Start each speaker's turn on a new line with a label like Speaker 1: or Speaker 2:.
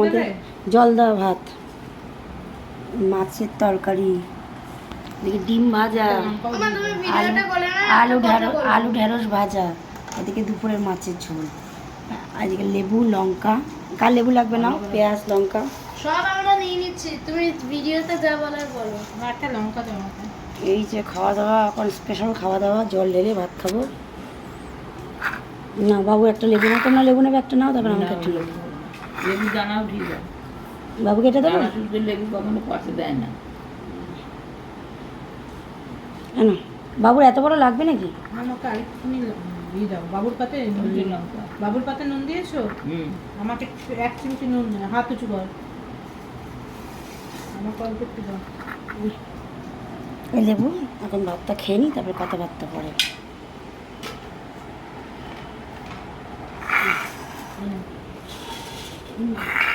Speaker 1: আমাদের জল দেওয়া ভাত মাছের তরকারি এদিকে ডিম ভাজা আলু আলু ঢেঁড়স আলু ঢেঁড়স ভাজা এদিকে দুপুরের মাছের ঝোল এদিকে লেবু লঙ্কা কার লেবু লাগবে না পেঁয়াজ লঙ্কা।
Speaker 2: সব আমরা নিয়ে নিচ্ছি তুমি ভিডিওতে যা বলার বলো।
Speaker 3: একটা লঙ্কা দেওয়া
Speaker 1: এই যে খাওয়া দাওয়া এখন স্পেশাল খাওয়া দাওয়া জল ঢেলে ভাত খাব। না বাবু একটা লেবু না তোমরা লেবু নেবে একটা নাও তারপর আমাকে একটা লেবু।
Speaker 4: লেবু দানাও ঠিক আছে
Speaker 1: বাবুকে এটা দেবো
Speaker 4: শুদ্ধ লেবু কখনো পাশে দেয় না
Speaker 1: না বাবুর এত বড় লাগবে নাকি
Speaker 3: আমাকে আরেকটুখানি দিয়ে দাও বাবুর পাতে নুন
Speaker 4: লঙ্কা
Speaker 3: বাবুর পাতে নুন দিয়েছ
Speaker 4: হুম
Speaker 3: আমাকে এক চিমটি নুন হাত উঁচু কর আমাকে অল্প একটু দাও
Speaker 1: এই লেবু এখন ভাতটা খেয়ে নিই তারপর কথাবার্তা পরে
Speaker 3: হুম। Hum.